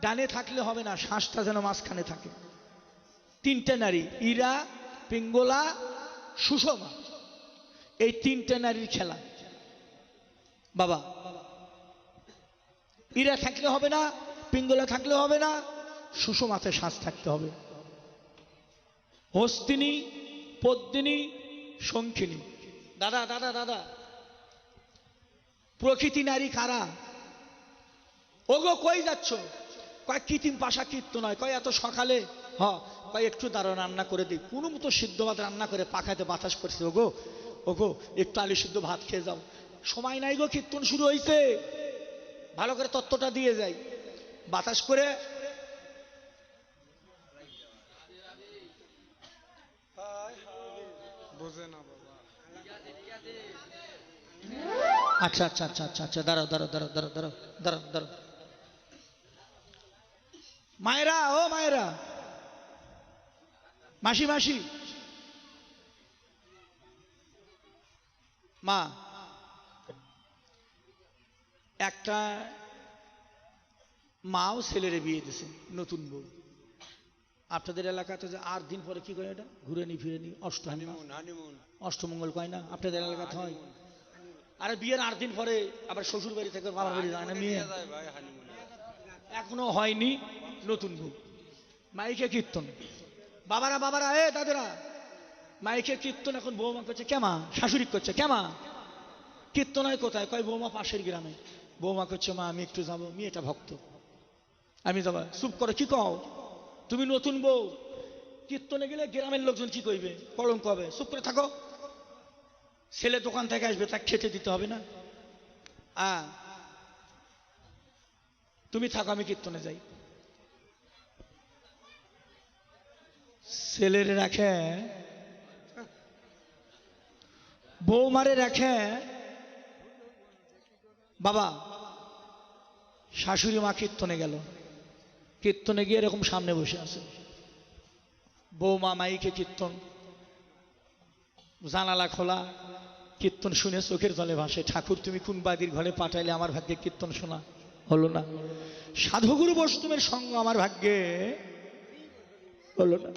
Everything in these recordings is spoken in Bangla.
ডানে থাকলে হবে না, শ্বাসটা যেন মাঝখানে থাকে। তিনটে নারী, ইরা, পিঙ্গলা, সুষমা। এই তিনটে নারীর খেলা। বাবা, ইরা থাকলে হবে না, পিঙ্গলা থাকলে হবে না, সুষমাতে শ্বাস থাকতে হবে। হস্তিনী, পদ্মিনী শঙ্খিনী দাদা দাদা দাদা, প্রকৃতি নারী কারা? ওগো, কই যাচ্ছ? কয় কৃত্রিম পাশা কীর্ত নয় কয় এত সকালে হ কয় একটু দাঁড়ো রান্না করে দিই। কোনো মতো সিদ্ধ ভাত রান্না করে পাখাতে বাতাস করছে ওগো ওগো একটু আলু সিদ্ধ ভাত খেয়ে যাও। সময় নাই গো কীর্তন শুরু হয়েছে ভালো করে তত্ত্বটা দিয়ে যাই। বাতাস করে আচ্ছা আচ্ছা আচ্ছা আচ্ছা আচ্ছা দাঁড়াও দাঁড়াও দাঁড়াও দাঁড়াও দাঁড়াও দাঁড়াও দাঁড়াও। মায়েরা ও মায়েরা। মাসি মাসি। মা একটা মাও ছেলেরে বিয়ে দিছে নতুন বউ। আপনাদের এলাকাতে যে আট দিন পরে কি করে এটা? ঘুরে নি ফিরে নি অষ্টমী অষ্টমঙ্গল কয় না? আপনাদের এলাকাতে হয়। আরে বিয়ের আট দিন পরে আবার শ্বশুর বাড়ি থেকে বাবার বাড়ি যায় না মেয়ে? এখনও হয়নি নতুন বউ। মাইকে কীর্তন। বাবারা বাবারা, এ দাদারা, মাইকে কীর্তন এখন বৌমা করছে কেমা? শাশুড়ি করছে কেমা? কীর্তনায় কোথায়? কয় বৌমা পাশের গ্রামে। বৌমা করছে, মা, আমি একটু যাব। মেয়েটা ভক্ত। আমি যাব। চুপ করো, কি কও? তুমি নতুন বউ। কীর্তনে গেলে গ্রামের লোকজন কি কইবে? কলঙ্ক হবে। চুপ করে থাকো। ছেলে দোকান থেকে আসবে, তাকে খেতে দিতে হবে না। আ তুমি থাকো, আমি কীর্তনে যাই। ছেলের রাখে, বৌমারে রাখে। বাবা, শাশুড়ি মা কীর্তনে গেল। কীর্তনে গিয়ে এরকম সামনে বসে আছে। বৌমা মাইকে কীর্তন। জানালা খোলা। কীর্তন শুনে চোখের জলে ভাসে। ঠাকুর, তুমি কোন বাদির ঘরে পাঠাইলে আমার ভাগ্যে কীর্তন শোনা? হলো না। সাধুগুরু বৈষ্ণবের সঙ্গ আমার ভাগ্যে হলো না।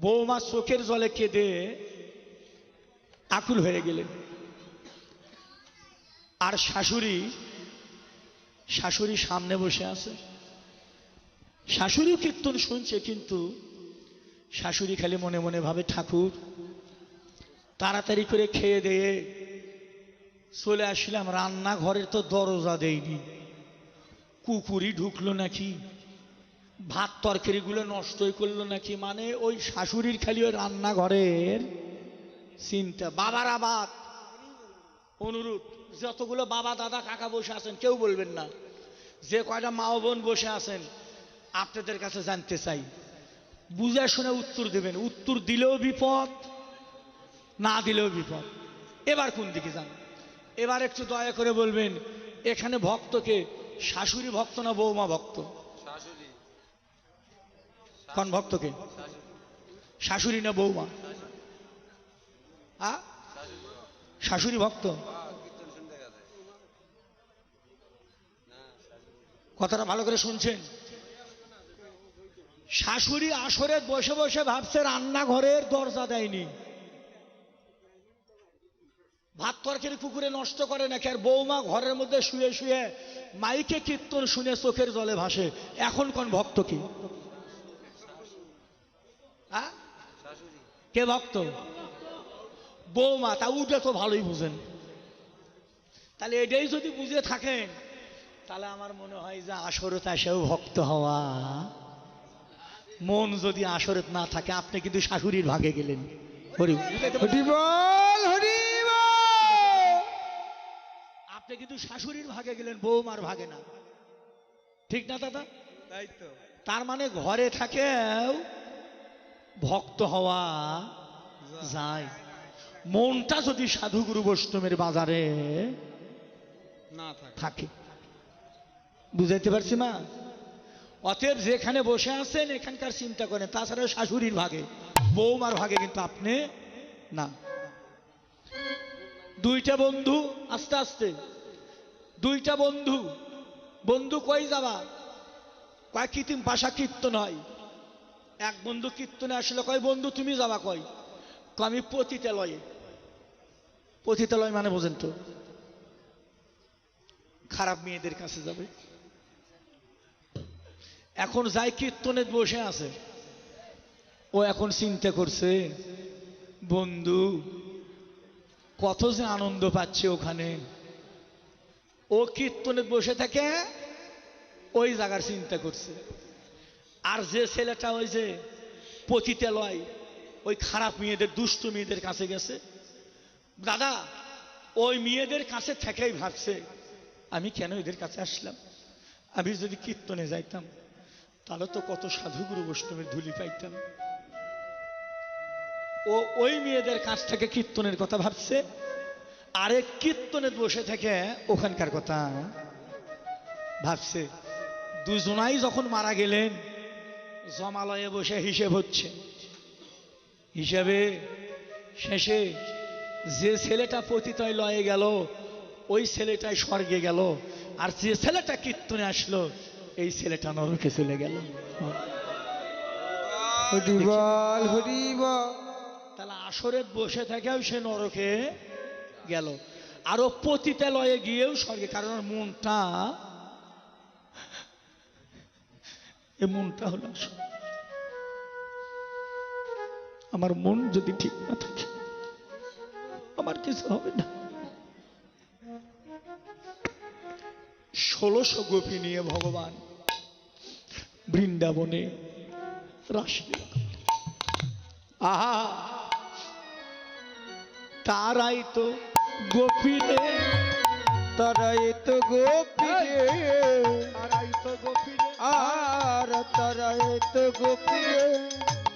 বৌমা চোখের জলে কেঁদে আকুল হয়ে গেলেন। আর শাশুড়ি শাশুড়ি সামনে বসে আছে। শাশুড়িও কীর্তন শুনছে, কিন্তু শাশুড়ি খালি মনে মনে ভাবে, ঠাকুর, তাড়াতাড়ি করে খেয়ে দিয়ে চলে আসলাম, রান্নাঘরের তো দরজা দেয়নি। কুকুরই ঢুকলো নাকি? ভাত তরকারিগুলো নষ্টই করল নাকি? মানে ওই শাশুড়ির খালি ওই রান্নাঘরের চিন্তা বাবার আবাদ অনুরোধ যতগুলো বাবা, দাদা, কাকা বসে আছেন, কেউ বলবেন না। যে কয়টা মা বোন বসে আছেন, আপনাদের কাছে জানতে চাই। বুঝে শুনে উত্তর দেবেন। উত্তর দিলেও বিপদ, না দিলেও বিপদ। এবার কোন দিকে যান? এবার একটু দয়া করে বলবেন, এখানে ভক্তকে শাশুড়ি ভক্ত না বৌমা ভক্ত? কোন ভক্তকে শাশুড়ি না বৌমা? আ? শাশুড়ি ভক্ত? কথাটা ভালো করে শুনছেন? শাশুড়ি আসরে বসে বসে ভাবছে রান্নাঘরের দরজা দেয়নি। ভাত তরকারি কুকুরে নষ্ট করে নাকি? আর বৌমা ঘরের মধ্যে শুয়ে শুয়ে মাইকে কীর্তন শুনে চোখের জলে ভাসে। এখন কোন ভক্ত কি? কে ভক্ত? বৌমা, তা উঠে তো ভালোই বুঝেন। তাহলে এটাই যদি বুঝে থাকেন, তাহলে আমার মনে হয় যে আসরত এসেও ভক্ত হওয়া। মন যদি আসরত না থাকে, আপনি কিন্তু শাশুড়ির ভাগে গেলেন। হরি হরিবল আপনি কিন্তু শাশুড়ির ভাগে গেলেন বৌমার ভাগে না। ঠিক না দাদা? তাই তো। তার মানে ঘরে থাকেও ভক্ত হওয়া যায়। মনটা যদি সাধুগুরু বৈষ্ণবের বাজারে না থাকে। থাকে। বুঝাইতে পারছি মা? অতএব যেখানে বসে আছেন এখানকার চিন্তা করেন। তাছাড়া শাশুড়ির ভাগে বৌমার ভাগে কিন্তু আপনি না। দুইটা বন্ধু আস্তে আস্তে দুইটা বন্ধু। বন্ধু কই যাবা? কয় কৃত্রিম ভাষা কীর্তন হয়? এক বন্ধু কীর্তনে আসলে কয়, বন্ধু, তুমি যাবা কয়, আমি পতিতালয়ে। পতিতালয় মানে বোঝেন তো। খারাপ মেয়েদের কাছে যাবে। এখন যাই কীর্তনে বসে আছে। ও এখন চিন্তা করছে, বন্ধু, কত যে আনন্দ পাচ্ছে ওখানে। ও কীর্তনে বসে থাকে, ওই জায়গার চিন্তা করছে। আর যে ছেলেটা ওই যে পতিতালয় ওই খারাপ মেয়েদের, দুষ্ট মেয়েদের কাছে গেছে। দাদা, ওই মেয়েদের কাছে থেকেই ভাবছে, আমি কেন এদের কাছে আসলাম? আমি যদি কীর্তনে যাইতাম, তাহলে তো কত সাধুগুরু বৈষ্ণবের ধুলি পাইতাম। ও ওই মেয়েদের কাছ থেকে কীর্তনের কথা ভাবছে আরেক কীর্তনে বসে থেকে ওখানকার কথা ভাবছে দুজনাই যখন মারা গেলেন জমালয়ে বসে হিসেব হচ্ছে। হিসেবে শেষে যে ছেলেটা পতিতয় লয়ে গেল ওই ছেলেটাই স্বর্গে গেল আর যে ছেলেটা কীর্তনে আসলো এই ছেলেটা নরকে চলে গেল। তাহলে আসরে বসে থেকেও সে নরকে গেল। আরও পতিতালয়ে গিয়েও স্বর্গে, কারণ মনটা, এ মনটা হলো আমার মন যদি ঠিক না থাকে, আমার কিছু হবে না। ষোলোশো গোপী নিয়ে ভগবান বৃন্দাবনে করলেন। আহা! তারাই তো গোপীরে তারাই তো গোপীরে তারাই তো গোপীরে আর তারাই তো গোপীরে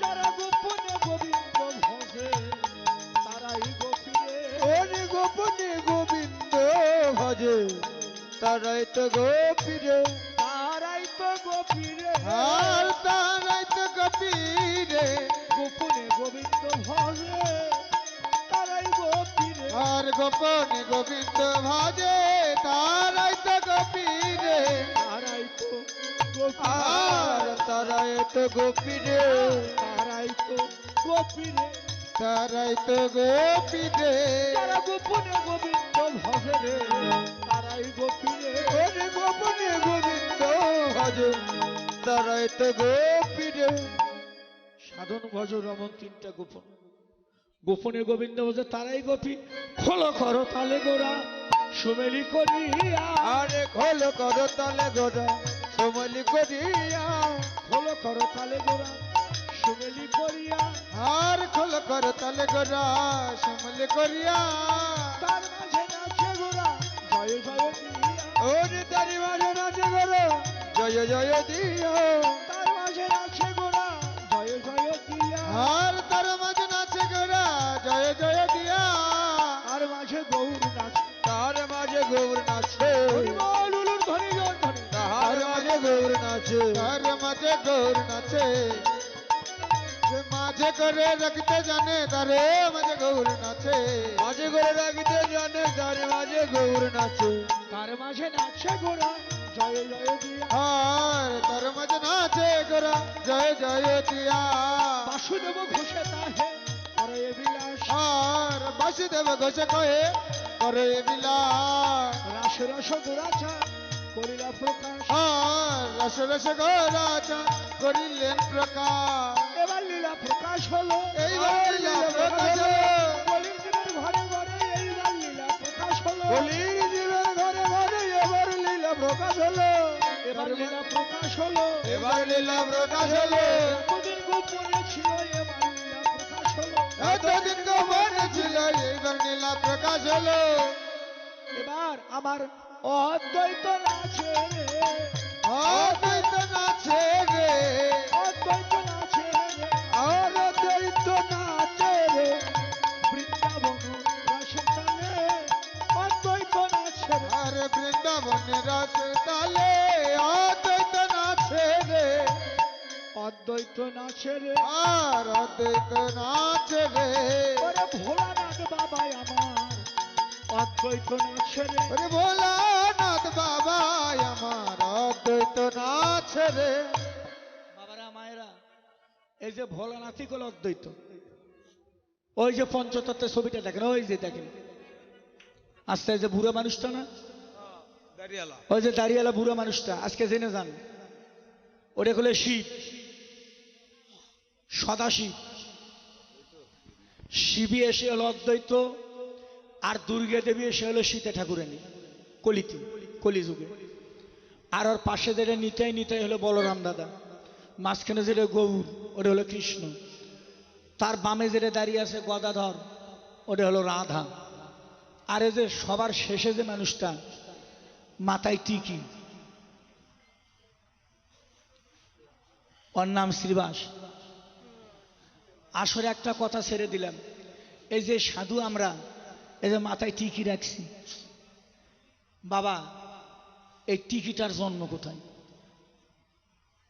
যারা গোপনে গোবিন্দ ভজে তারাই গোপীরে ওরে গোপনে গোবিন্দ ভজে তারাই তো গোপীরে তারাই তো গোপীরে আর তারাই তো গোপীরে গোপনে গোপনে গোবিন্দ ভজে তারাই তো গোপীরে। তারাই তো গোপীরে। আর তারাই তো তারাই তো গোপীরে। তারাই তো গোপীরে। যারা গোপনে গোবিন্দ ভজে রে। তারাই ওরে গোপনে গোবিন্দ ভজে তারাই তো গোপীরে। সাধন ভজ রমন তিনটা গোপন। গোপনে গোবিন্দ বলছে তারাই গোপী। খোলো করো তালে গোরা সুমেলি করিয়া। আরে খোল করো তালে গোরা সমলি করিয়া। খোলো করো তালে গোরা সুমেলি করিয়া। আর খোল করো তালে গোরা সমলি করিয়া। তার মাঝে নাচে গোরা জয় জয় দিয়া। ওরে তারি মাঝে নাচে গোরা জয় জয় দিও তার মাঝে নাচে গোরা জয় জয় দিয়া। আর নাচে তার মাঝে গৌর নাচে। যে মাঝে করে রাখতে জানে তারে মাঝে গৌর নাচে। মাঝে করে রাখতে জানে তার মাঝে গৌর নাচে। তার মাঝে নাচে গোরা জয় জয় দিয়া। আর তার মাঝে নাচে গোরা জয় জয় দিয়া। বাসুদেব ঘোষে তাহে হরে বিলাস। আর বাসুদেব ঘোষ কয়ে করে বিলাস। রাস রস গোরাচা করিলা প্রকাশ। রস রস গোরাচা করিলেন প্রকাশ। এবার লীলা প্রকাশ হলো। এইবার লীলা প্রকাশ হলো। কলির জীবের ঘরে ঘরে এইবার লীলা প্রকাশ হলো। জীবের ঘরে ঘরে এবার লীলা প্রকাশ হলো। এবার লীলা প্রকাশ হলো। এবার লীলা প্রকাশ হলো। কদিন গোপনে ছিল এবার লীলা প্রকাশ হলো। এতদিন গোপনে ছিল এইবার লীলা প্রকাশ হলো। এবার আমার অদ্বৈত নাচে রে। অদ্বৈত নাচে রে। অদ্বৈত নাচে রে। আর অদ্বৈত নাচে রে। বৃন্দাবন রাসের তালে অদ্বৈত নাচে রে। আর বৃন্দাবনে রস তালে অদ্বৈত নাচে রে। অদ্বৈত নাচে রে। আর অদ্বৈত নাচে রে। ওরে ভোলানাথ অদ্বৈত রে ওরে ভোলা জগন্নাথ বাবা আমার অদ্বৈত না ছেড়ে বাবারা মায়েরা এই যে ভোলানাথই হলো অদ্বৈত। ওই যে পঞ্চতত্ত্বের ছবিটা দেখেন ওই যে দেখেন। আস্তে যে বুড়ো মানুষটা না? ওই যে দাঁড়িয়েলা বুড়ো মানুষটা আজকে জেনে যান। ওটা হলো শিব। সদাশিব। শিবী এসে হলো অদ্বৈত। আর দুর্গা দেবী এসে হলো সীতা ঠাকুরানী, কলিতে, কলিযুগে। আর ওর পাশে যেটা নিতাই নিতাই হলো বলরাম দাদা। মাঝখানে যেটা গৌর, ওটা হলো কৃষ্ণ। তার বামে যেটা দাঁড়িয়ে আছে গদাধর, ওটা হলো রাধা। আর এই যে সবার শেষে যে মানুষটা, মাথায় টিকি। ওর নাম শ্রীবাস। আসরে একটা কথা ছেড়ে দিলাম। এই যে সাধু আমরা এই যে মাথায় টিকি রাখছি। বাবা, এই টিকিটার জন্ম কোথায়?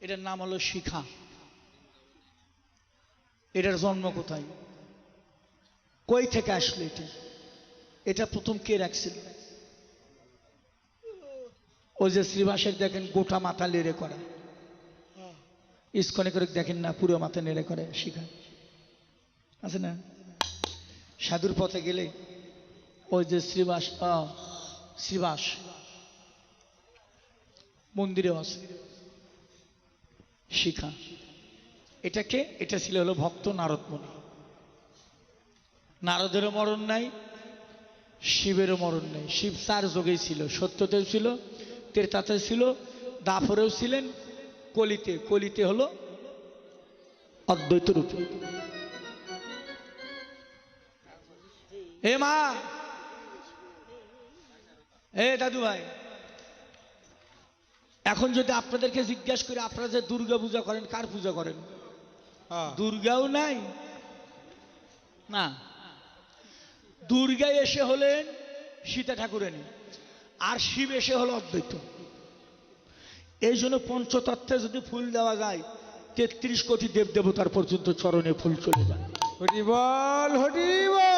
এটার নাম হলো শিখা। এটার জন্ম কোথায়? কই থেকে আসলো এটা? এটা প্রথম কে রাখছিল? ওই যে শ্রীবাসের দেখেন, গোটা মাথা লেড়ে করা। ইস্কনে করে দেখেন না, পুরো মাথা নেড়ে করে শিখা। আছে না? সাধুর পথে গেলে ওই যে শ্রীবাস শ্রীবাস। মন্দিরেও আছে। শিখা। এটাকে, এটা ছিল হলো ভক্ত নারদমণি। নারদেরও মরণ নাই, শিবেরও মরণ নেই। শিব চার যোগেই ছিল। সত্যতেও ছিল তেরতাতে ছিল, দাফরেও ছিলেন, কলিতে। কলিতে হলো অদ্বৈত রূপে এ মা! এ দাদু ভাই এখন যদি আপনাদেরকে জিজ্ঞাসা করি আপনারা যে দুর্গা পূজা করেন কার পূজা করেন? দুর্গাও নাই? না। দুর্গা এসে হলেন সীতা ঠাকুরানী আর শিব এসে হলো অদ্বৈত। এই জন্য পঞ্চতত্ত্বে যদি ফুল দেওয়া যায় তেত্রিশ কোটি দেব দেবতার পর্যন্ত চরণে ফুল চলে যায়। হরিবল হরিবল!